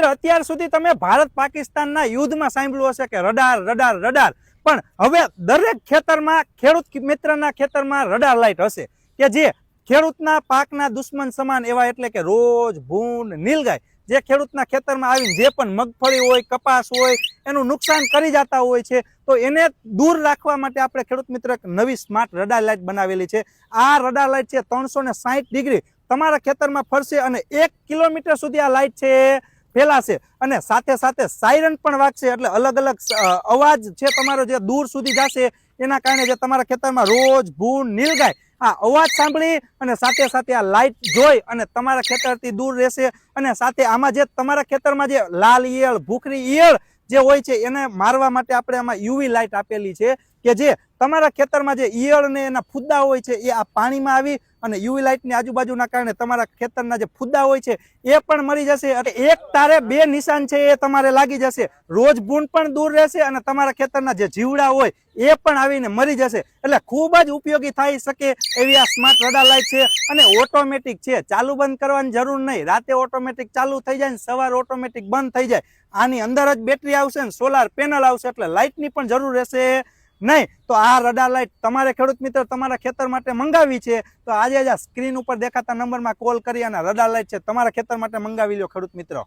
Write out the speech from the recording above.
મિત્ર, અત્યાર સુધી તમે ભારત પાકિસ્તાનના યુદ્ધમાં સાંભળ્યું હશે કે રડાર રડાર રડાર. પણ હવે દરેક ખેતરમાં ખેડૂત મિત્રના ખેતરમાં રડાર લાઇટ હશે કે જે ખેડૂતના પાકના દુશ્મન સમાન એવા એટલે કે રોજ ભૂંડ નીલગાય જે ખેડૂતના ખેતરમાં આવીને જે પણ મગફળી હોય, કપાસ હોય, એનું નુકસાન કરી જતા હોય છે, તો એને દૂર રાખવા માટે આપણે ખેડૂત મિત્ર નવી સ્માર્ટ રડાર લાઇટ બનાવેલી છે. આ રડાર લાઇટ છે ત્રણસો ડિગ્રી. તમારા ખેતરમાં ફરશે અને એક કિલોમીટર સુધી આ લાઇટ છે. ફેલાશે અને સાથે સાથે સાયરન પણ વાગશે એટલે અલગ અલગ અવાજ છે તમારો જે દૂર સુધી જશે, એના કારણે જે તમારા ખેતરમાં રોજ ભૂન નીલગાય, આ અવાજ સાંભળી અને સાથે સાથે આ લાઇટ જોઈ અને તમારા ખેતરથી દૂર રહેશે અને સાથે આમાં જે તમારા ખેતરમાં જે લાલ ઈયળ, ભૂખરી ઈયળ જે હોય છે, એને મારવા માટે આપણે આમાં યુવી લાઇટ આપેલી છે. કે જે તમારા ખેતરમાં જે ઈયળ ને એના ફુદ્દા હોય છે, એ આ પાણીમાં આવી અને યુવી લાઇટની આજુબાજુના કારણે તમારા ખેતરના જે ફુદ્દા હોય છે, એ પણ મરી જશે એટલે એક તારે બે નિશાન છે એ તમારે લાગી જશે. રોજ ભૂંડ પણ દૂર રહેશે અને તમારા ખેતરના જે જીવડા હોય, એ પણ આવીને મરી જશે. એટલે ખૂબ જ ઉપયોગી થઈ શકે એવી આ સ્માર્ટ રડા લાઇટ છે અને ઓટોમેટિક છે. ચાલુ બંધ કરવાની જરૂર નહીં. રાતે ઓટોમેટિક ચાલુ થઈ જાય ને સવારે ઓટોમેટિક બંધ થઈ જાય. આની અંદર જ બેટરી આવશે ને સોલાર પેનલ આવશે એટલે લાઇટની પણ જરૂર રહેશે. નહીં, તો આ રડાર લાઇટ તમારે ખેડૂત મિત્ર તમારા ખેતર માટે મંગાવી છે, તો આજે જ આ સ્ક્રીન ઉપર દેખાતા નંબરમાં કોલ કરી અને રડાર લાઇટ છે, તમારા ખેતર માટે મંગાવી લો ખેડૂત મિત્રો.